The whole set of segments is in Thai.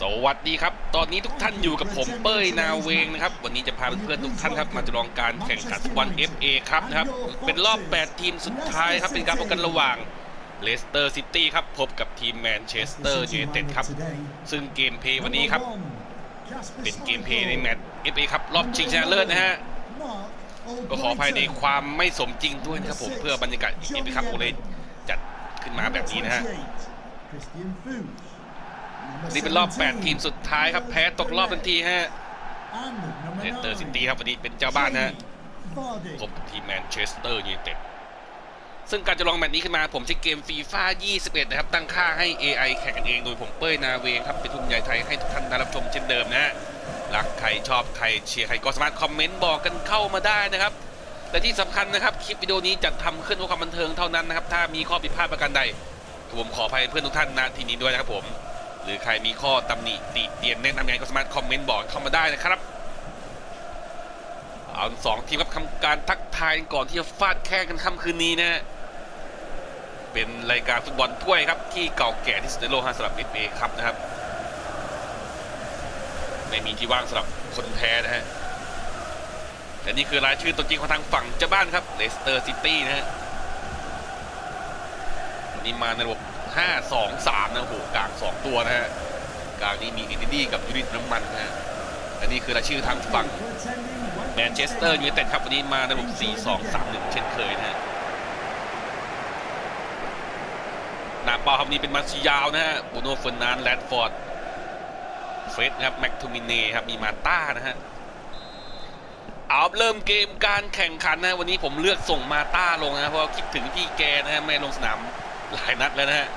สวัสดีครับ ตอนนี้ทุกท่านอยู่กับผมเป้ยนาเวงนะครับ วันนี้จะพาเพื่อนๆทุกท่านครับมาจลองการแข่งขันฟุตบอล FA ครับนะครับ เป็นรอบ 8 ทีมสุดท้ายครับ เป็นการพบกันระหว่างเลสเตอร์ซิตี้ครับ พบกับทีมแมนเชสเตอร์ยูไนเต็ดครับ ซึ่งเกมเพย์วันนี้ครับ เป็นเกมเพย์ในแมตช์ FA ครับ รอบชิงชนะเลิศนะฮะก็ขออภัยในความไม่สมจริงด้วยนะครับผมเพื่อบรรยากาศ FA ครับโอเลจัดขึ้นมาแบบนี้นะฮะ นี่เป็นรอบ 8 ทีมสุดท้ายครับ แพ้ตกรอบทันทีฮะเลสเตอร์ซิตี้ครับวันนี้เป็นเจ้าบ้านนะฮะพบทีมแมนเชสเตอร์ยูไนเต็ดซึ่งการจะลองแมตช์นี้ขึ้นมาผมใช้เกมฟีฟ่า21 นะครับ ตั้งค่าให้ AI แข่งกันเองโดยผมเป้ยนาเวงครับเป็นทุนใหญ่ไทยให้ทุกท่านได้รับชมเช่นเดิมนะฮะรักใครชอบใครเชียร์ใครก็สามารถคอมเมนต์บอกกันเข้ามาได้นะครับและที่สำคัญนะครับ คลิปวิดีโอนี้จัดทำขึ้นเพื่อความบันเทิงเท่านั้นนะครับ ถ้ามีข้อผิดพลาดประการใดผมขออภัยเพื่อนทุกท่านณที่นี้ด้วยนะครับผม หรือใครมีข้อตำหนิติเตียนแนะนำยังไงก็สามารถคอมเมนต์บอกเข้ามาได้นะครับเอาสองทีมครับทำการทักทายก่อนที่จะฟาดแข่งกันค่ำคืนนี้นะ เป็นรายการฟุตบอลถ้วยครับ ที่เก่าแก่ที่สุดในโลกสำหรับเอฟเอครับนะครับ ไม่มีที่ว่างสำหรับคนแพ้นะฮะและนี่คือรายชื่อตัวจริงของทางฝั่งเจ้าบ้านครับเลสเตอร์ซิตี้นะฮะวันนี้มาในระบบ 5 2 3 นะโหกลาง 2 ตัวนะฮะกลางนี้มีอินดิดี้กับยูนิตน้ำมันนะฮะและนี่คือรายชื่อทางฝั่งแมนเชสเตอร์ยูไนเต็ดครับวันนี้มาในระบบ4 2 3 1 เช่นเคยนะฮะหน้าเป้าครับนี้เป็นมาซิยาวนะฮะบูโน่เฟอร์นานแรดฟอร์ดเฟรดครับแม็กทูมิเน่ครับมีมาต้านะฮะเอาเริ่มเกมการแข่งขันนะวันนี้ผมเลือกส่งมาต้าลงนะเพราะคิดถึงพี่แกนะฮะไม่ลงสนามหลายนัดแล้วนะฮะ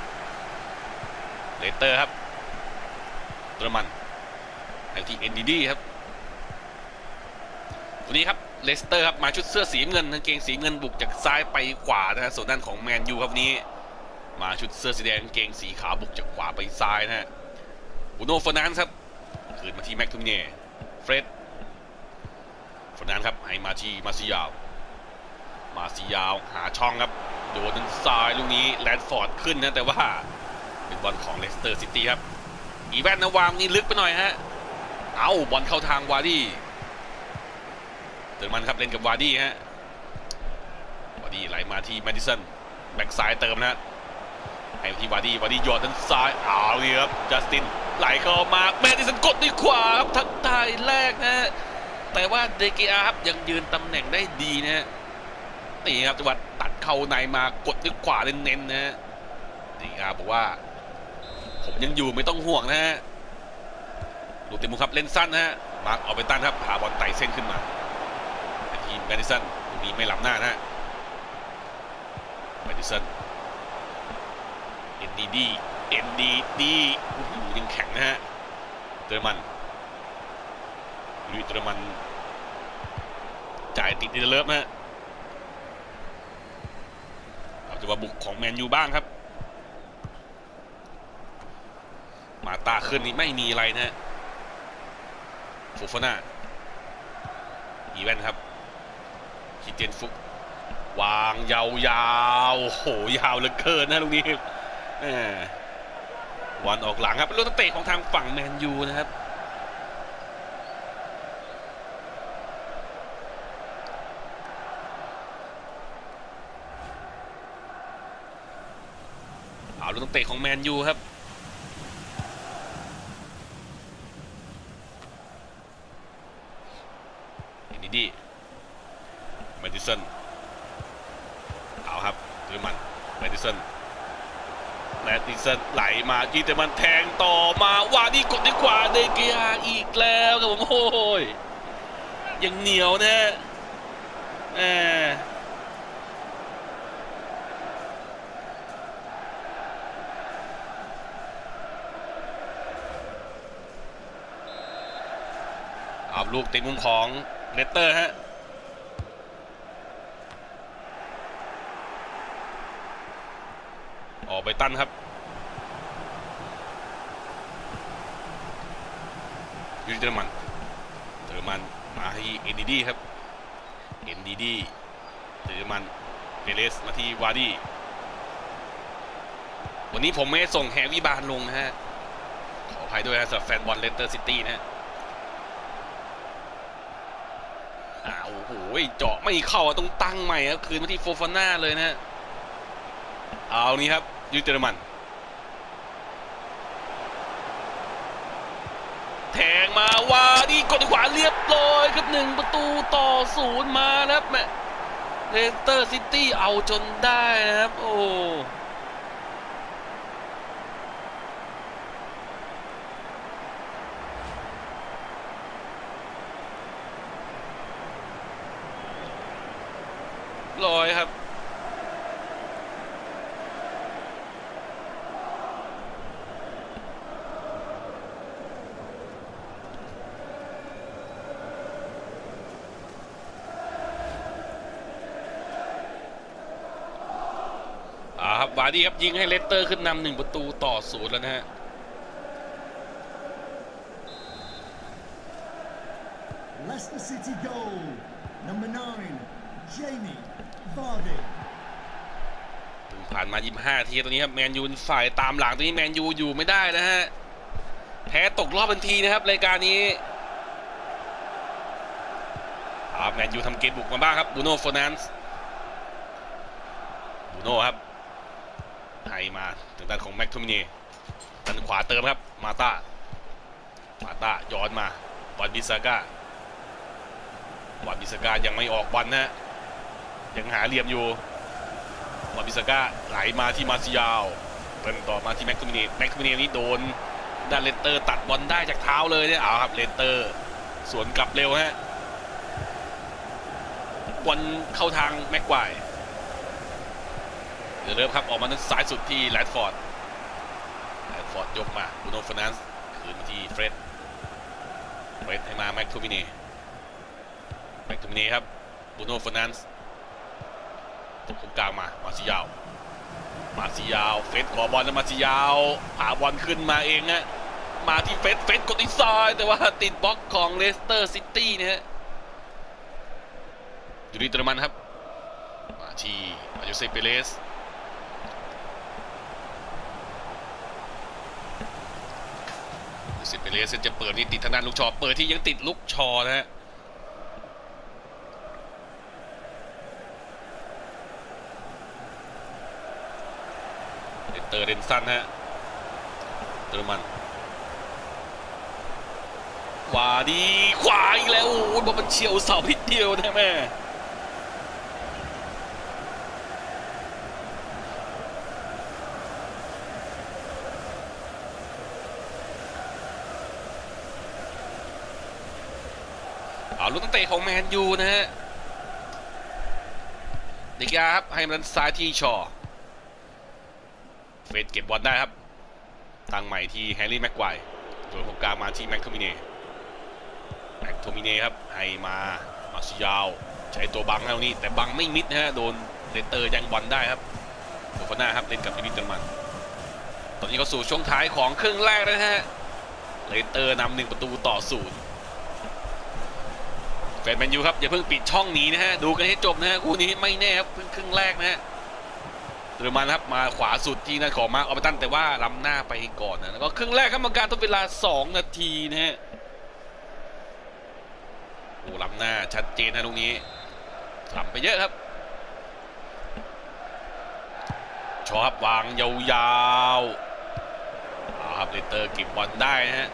เลสเตอร์ครับเยอรมันไอทีเอ็นดีดีครับวันนี้ครับเลสเตอร์ครับมาชุดเสื้อสีเงินกางเกงสีเงินบุกจากซ้ายไปขวานะฮะส่วนด้านของแมนยูครับนี้ มาชุดเสื้อสีแดงกางเกงสีขาวบุกจากขวาไปซ้ายนะฮะบูโน่ฟอร์นันครับคืนมาที่แม็กทูเน่เฟรดฟอร์นันครับให้มาที่มาซิยาว มาซิยาวหาช่องครับโดนด้านซ้ายลูกนี้แลนฟอร์ดขึ้นนะแต่ว่า เป็นบอลของเลสเตอร์ซิตี้ครับ อีแวนนะวางนี่ลึกไปหน่อยฮะ เอาบอลเข้าทางวาร์ดี้เติร์มันครับเล่นกับวาร์ดี้ฮะ วาร์ดี้ไหลมาที่แมดิสันแบ็กซ้ายเติมนะให้ที่วาร์ดี้วาร์ดี้ยอดด้านซ้ายเอาเลยครับจัสตินไหลเข้ามาแมดิสันกดด้วยขวาครับทักทายแรกนะฮะแต่ว่าเดกียครับยังยืนตำแหน่งได้ดีนะฮะนี่ครับจังหวะตัดเข้าในมากดด้วยขวาเน้นๆนะฮะนี่ครับบอกว่า ผมยังอยู่ไม่ต้องห่วงนะฮะลูกเต็มมุครับเล่นสั้นนะฮะมาร์กออกไปตันครับพาบอลไต่เส้นขึ้นมาทีมแมดิสันลูกนี้ไม่ล้ำหน้านะฮะแมดิสัน NDD NDD โอ้โหยังแข็งนะฮะเตอร์มันลุยเตอร์มันจ่ายติดดิเลิฟนะฮะเอาจะว่าบุกของแมนยูบ้างครับ มาตาขึ้นนี่ไม่มีอะไรนะฮะฟูฟาน่าอีแวนครับคิเตียนฟุก วางยาวๆโหยาวเหลือเกินนะลูกนี้วันออกหลังครับเป็นลูกตังเตะของทางฝั่งแมนยูนะครับเอาลูกตังเตะของแมนยูครับเอ็นดีดีแมดิ สันเอาครับเดอมันแมดิสันแมตติสันไหลมาจีแต่มันแทงต่อมาว่านี่กดดีกว่าเดเกียอีกแล้วครับผมโอ้ยยังเหนียวนะแหมเอาลูกติดมุมของเลสเตอร์ฮะ ออกไป ตันครับยูนิเตอร์มันเตอร์มันมาให้เอ็นดีดีครับเอ็นดีดีเตอร์มันเปเรสมาที่วาดี้วันนี้ผมไม่ส่งแฮร์รี่บาร์ลงนะฮะ ขออภัยด้วยนะสำหรับแฟนบอลเลสเตอร์ซิตี้นะฮะอ้าวโอ้โหเจาะไม่เข้าต้องตั้งใหม่ครับคืนมาที่โฟฟาน่าเลยนะฮะเอานี้ครับ ยูเตอร์มันแทงมาวาดีกดขวาเรียบร้อยครับหนึ่งประตูต่อศูนย์มานะครับแมเลสเตอร์ซิตี้เอาจนได้นะครับ โอ้ ครับวาร์ดี้ครับยิงให้เลสเตอร์ขึ้นนำหนึ่งประตูต่อศูนย์แล้วนะฮะ Leicester City goal. Number nine, Jamie Vardy. เพิ่งผ่านมา 25 ทีตอนนี้ครับแมนยูเป็นฝ่ายตามหลังตอนนี้แมนยูอยู่ไม่ได้นะฮะแพ้ตกรอบทันทีนะครับรายการนี้อ่าแมนยูทำเกมบุกมาบ้างครับบูโน่ฟอร์นันส์บูโน่ครับ ให้มาถึงด้านของแม็กทูมินีด้านขวาเติมครับ มาตามาตาย้อนมาบอลบิซาก้าบอลบิซาก้ายังไม่ออกบอลนะฮะยังหาเหลี่ยมอยู่บอลบิสก้าไหลมาที่มาซิยาวเติมต่อมาที่แม็กทูมินีแม็กทูมินีนี่โดนด้านเลนเตอร์ตัดบอลได้จากเท้าเลยเนี่ยเอาครับเลนเตอร์สวนกลับเร็วฮะบอลเข้าทางแม็กไกวร์ เดเริ่มครับออกมาทางซ้ายสุดที่แรดฟอร์ดแรดฟอร์ดยกมาบูโน่ฟนันส์คืนมาที่เฟร็ดเฟร็ดให้มาแม็กทูมินีแม็กทูมินีครับบูโน่ฟนันส์ตรงกลางมามาซิยาว มาซิยาวเฟสขอบอลแล้วมาซิยาวหาบอลขึ้นมาเองฮะมาที่เฟสเฟสกดอีซอยแต่ว่าติดบล็อกของเลสเตอร์ซิตี้นะฮะยูริเตอร์มันครับ มาที่มาโยเซเปเรส ยูเซเปเรสจะเปิดนี่ติดทางด้านลูกชอ เปิดที่ยังติดลูกชอนะฮะเตอร์เดนสันฮะเตอร์มันขวาดีขวาอีกแล้วโอ้โหบอลมันเฉียวเสาพิษเดียวนะแม่ ลูกตั้งเตะของแมนยูนะฮะเด็กยาครับให้มันซ้ายที่ชอเฟสเก็บบอลได้ครับ ตั้งใหม่ที่แฮร์รี่แม็กไกว์โดยตรงกลางมาที่แม็กโทมิเน่แม็กโทมิเน่ครับให้มามาซิยาวใช้ตัวบังแล้วนี่แต่บังไม่มิดนะฮะโดนเลเตอร์ยังบอลได้ครับโดฟาน่าครับเล่นกับดิมิตเตอร์มัน ตอนนี้ก็สู่ช่วงท้ายของครึ่งแรกนะฮะเลเตอร์นำหนึ่งประตูต่อศูนย์ ฟนแมนยูครับอย่าเพิ่งปิดช่องนี้นะฮะดูกันให้จบนะฮะคู่นี้ไม่แน่ครับเพิ่งครึ่งแรกนะฮะเรือมันครับมาขวาสุดที่นั่นของมาร์คออปตันแต่ว่าล้ำหน้าไปก่อนนะแล้วก็ครึ่งแรกครับกรรมการต้องเวลา 2 นาทีนะฮะโอ้ล้ำหน้าชัดเจนนะตรงนี้ล้ำไปเยอะครับชอบวางยาวๆครับเลเตอร์เก็บบอลได้นะฮะ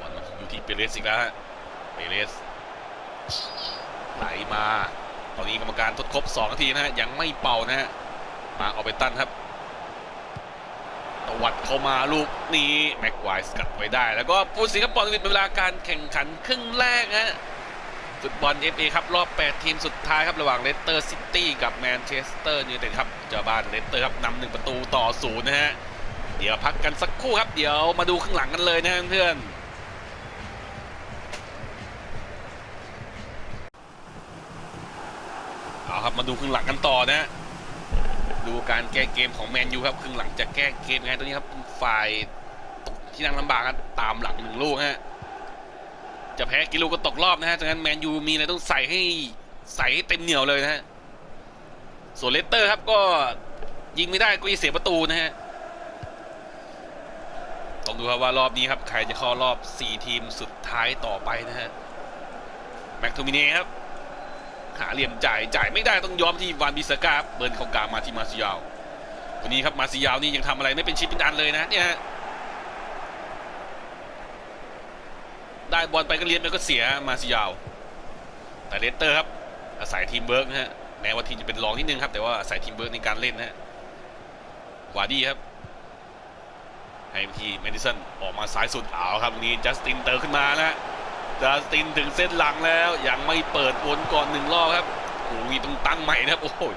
บอลมันอยู่ ที่เปเรสอีกแล้วฮะเปเรสไหลมา ตอนนี้กรรมการทดครบ2นาทีนะฮะยังไม่เป่านะฮะมาเอาไปตั้นครับตวัดเข้ามาลูกนี้แม็กไวส์กัดไว้ได้ แล้วก็ปูสิงคโปร์เป็นเวลาการแข่งขันครึ่งแรกฮะฟุตบอล FA ครับ รอบ 8 ทีมสุดท้ายครับ ระหว่างเลสเตอร์ซิตี้กับแมนเชสเตอร์ยูไนเต็ดครับเจ้าบ้านเลสเตอร์ครับนำหนึ่งประตูต่อศูนย์นะฮะ เดี๋ยวพักกันสักครู่ครับ เดี๋ยวมาดูข้างหลังกันเลยนะเพื่อนๆ เอา ครับมาดูครึ่งหลังกันต่อนะดูการแก้เกมของแมนยูครับครึ่งหลังจะแก้เกมยังไงตอนนี้ครับฝ่ายที่นั่งลำบากครับตามหลังหนึ่งลูกฮะจะแพ้กิโลก็ตกรอบนะฮะดังนั้นแมนยูมีอะไรต้องใส่ให้ใส่ให้เต็มเหนียวเลยนะฮะส่วนเลสเตอร์ครับก็ยิงไม่ได้ก็จะเสียประตูนะฮะต้องดูครับว่ารอบนี้ครับใครจะเข้ารอบ 4 ทีมสุดท้ายต่อไปนะฮะแม็กโทมิเน่ครับ หาเหลี่ยมจ่ายจ่ายไม่ได้ต้องยอมที่วานบิสกาเบิร์นเขากามาที่มาซิยาววันนี้ครับมาซิยาวนี่ยังทำอะไรไม่เป็นชิ้นเป็นอันเลยนะเนี่ยได้บอลไปก็เลียนไปก็เสียมาซิยาว แต่เลสเตอร์ครับอาศัยทีมเบิร์กนะฮะแม้ว่าทีมจะเป็นรองนิดนึงครับแต่ว่าอาศัยทีมเบิร์กในการเล่นนะฮะวาร์ดี้ครับให้ทีแมดิสันออกมาซ้ายสุดเอาครับวันนี้จัสตินเติมขึ้นมานะฮะ จัสตินถึงเส้นหลังแล้ว ยังไม่เปิดวนก่อนหนึ่งรอบครับโอ้ยต้องตั้งใหม่นะครับ โอ้ย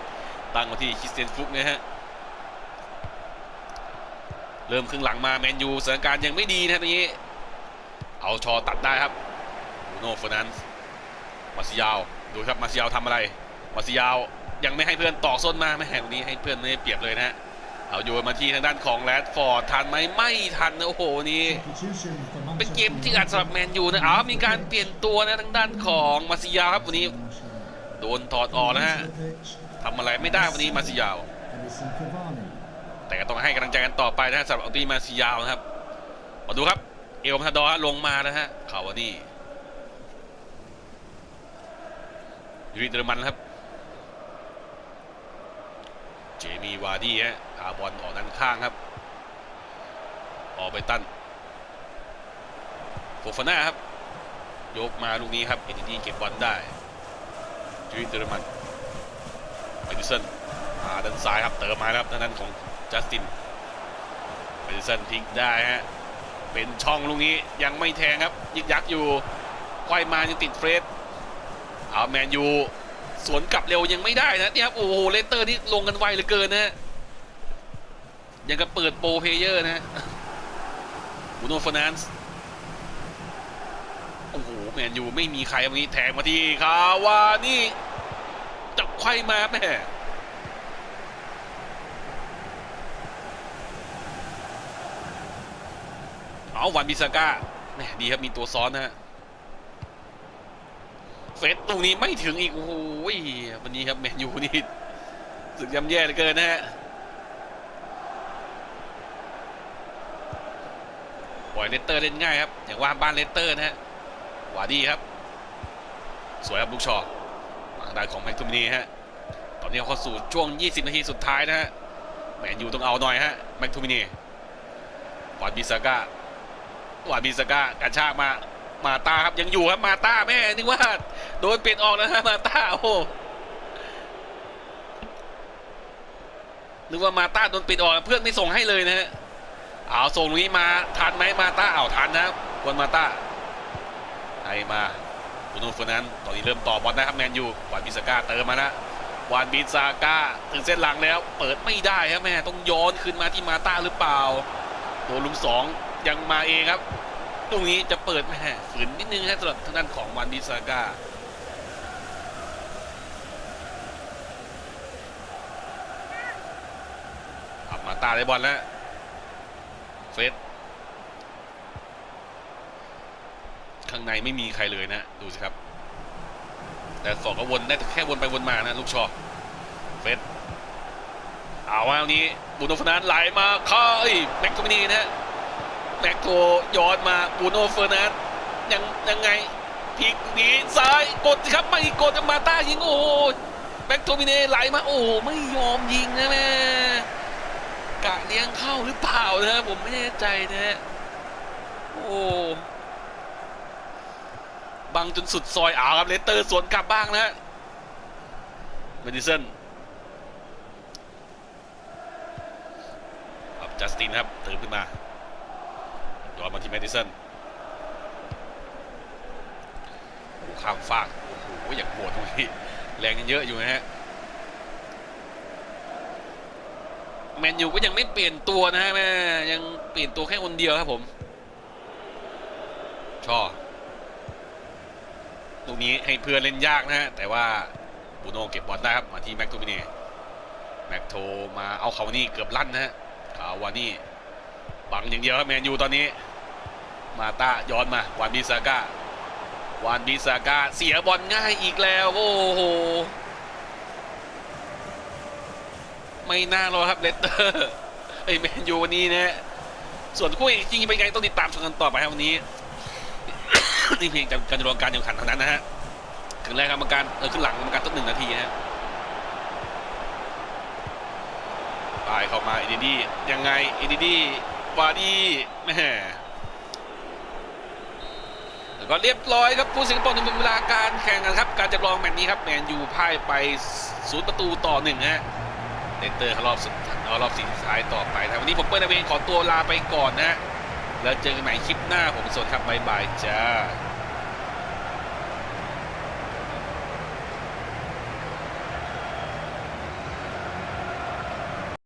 ตั้งมาที่คริสเตียนฟุกนะฮะเริ่มครึ่งหลังมาแมนยูสถานการณ์ยังไม่ดีนะตรงนี้ เอาชอตัดได้ครับโนฟอนันมาซิยาวดูครับมาซิยาวทำอะไร มาซิยาวยังไม่ให้เพื่อนตอกส้นมาไม่แห่งนี้ให้เพื่อนไม่เปรียบเลยนะฮะ เอาโยนมาที่ทางด้านของแรดฟอร์ดทันไหมไม่ทันนะโอ้โหนี่เป็นเกมที่อัดสำหรับแมนยูนะอ้าวมีการเปลี่ยนตัวนะทางด้านของมาซิยาครับวันนี้ โดนถอดออกนะฮะทำอะไรไม่ได้วันนี้มาซิยาแต่ก็ต้องให้กำลังใจกันต่อไปนะฮะสำหรับอัลตีมาซิยาครับมาดูครับเอลมาทาดอร์ลงมานะฮะข่าวว่านี่ยูริเดอร์มันครับ เจมีวาร์ดี้ฮะอาบอลออกด้านข้างครับ ออกไปตันโฟฟาน่าครับ ยกมาลูกนี้ครับเอ็นดีเก็บบอลได้ยูริเดอร์มันเอดิสันมาด้านซ้ายครับเติมมาครับทางด้านของจัสตินเอดิสันพลิกได้ฮะเป็นช่องลูกนี้ยังไม่แทงครับ ยึกยักอยู่ควายมายังติดเฟรดเอาแมนยู สวนกลับเร็วยังไม่ได้นะเนี่ยครับโอ้โหเลสเตอร์นี่ลงกันไวเหลือเกินนะยังกับเปิดโปรเพเยอร์นะบูโนฟอนันส์โอ้โหแมนยูไม่มีใครวันนี้แทงมาที่คาวานี่จับไขว้มาแม่เอาวันบิสก้าแหม่ดีครับมีตัวซ้อนนะฮะ เฟสตรงนี้ไม่ถึงอีก โอ้โหวันนี้ครับแมนยูนี่สึกย่ำแย่เหลือเกินนะฮะปล่อยเลสเตอร์เล่นง่ายครับ อย่างว่าบ้านเลสเตอร์นะฮะวาดีครับ สวยครับลูกชอทางด้านของแมคทูมินีฮะตอนนี้เข้าสู่ช่วง 20 นาทีสุดท้ายนะฮะแมนยูต้องเอาหน่อยฮะแมคทูมินีวานบิสก้าวานบิสก้ากระชากมา มาตาครับยังอยู่ครับมาตาแม่นึกว่าโดนเปลี่ยนออกนะฮะมาตาโอ้หนึกว่ามาตาโดนปลี่ยนออกเพื่อนไม่ส่งให้เลยนะฮะเอาส่งตรงนี้มาทันไหมมาตาเอาทันนะครับวนมาตาให้มาบูโน่เฟอร์นันตอนนี้เริ่มต่อบอลนะครับแมนยูวานบิสก้าเติมมานะวานบิสก้าถึงเส้นหลังแล้ว เปิดไม่ได้ครับแม่ต้องย้อนคืนมาที่มาตาหรือเปล่าตัวลุมสองยังมาเองครับ ตรงนี้จะเปิดแม่ฝืนนิดนึงนะสำหรับทางด้านของวันบิซาก้าขับมาตาได้บอลแล้วเฟสข้างในไม่มีใครเลยนะ ดูสิครับ แต่ฟอก็วนได้แค่วนไปวนมานะ ลูกชอเฟสเอาว่าวันนี้บุโนฟนานไหลมาเข้าเอ้แม็กโทมินีนะ แม็กโทย้อนมาบูโนเฟอร์นันยังยังไงพลิกหนีซ้ายกดสิครับไม่กดมาต้ายิงโอ้โหแม็กโทมิเน่ไหลมาโอ้ไม่ยอมยิงนะแม่กะเลี้ยงเข้าหรือเปล่านะผมไม่แน่ใจนะฮะโอ้บังจนสุดซอยอ้าครับเลสเตอร์สวนกลับบ้างนะฮะเมดิสันครับจัสตินครับตื่นขึ้นมา ย้อนมาที่แมดิสันโอ้ข้ามฟากโอ้โหอย่างโหดตรงนี้แรงเยอะอยู่นะฮะแมนยูก็ยังไม่เปลี่ยนตัวนะฮะแม่ยังเปลี่ยนตัวแค่คนเดียวครับผมชอตรงนี้ให้เพื่อนเล่นยากนะฮะแต่ว่าบูโน่เก็บบอลได้ครับมาที่แม็กโทมิเน่แม็กโทมาเอาคาวานี่เกือบลั่นนะฮะคาวานี่บังอย่างเดียวครับแมนยูตอนนี้ มาตาย้อนมาวานบิซาก้าวานบิซาก้าเสียบอลง่ายอีกแล้ว โอ้โห ไม่น่ารอครับเลสเตอร์ไอแมนยูวันนี้นะส่วนคู่เอกจริงเป็นไงต้องติดตามชมกันต่อไปครับวันนี้นี่เพียงการดำเนินการแข่งขันเท่านั้นนะฮะถึงแรกกรรมการเออขึ้นหลังกรรมการต้นหนึ่งนาทีฮะปลายเข้ามาเอดีดี้ยังไงเอดีดี้วาดีแม่ ก็เรียบร้อยครับผู้สิงคโปร์ในเวลาการแข่งกันครับ การจำลองแมตช์นี้ครับแมนยูพ่ายไปศูนย์ประตูต่อหนึ่งฮะเลนเตอร์เขารอบสุดเอารอบสี่สุดท้ายต่อไปนะวันนี้ผมเปิ้ลนาเวนขอตัวลาไปก่อนนะแล้วเจอกันใหม่คลิปหน้าผมสดครับบ๊ายบายจ้า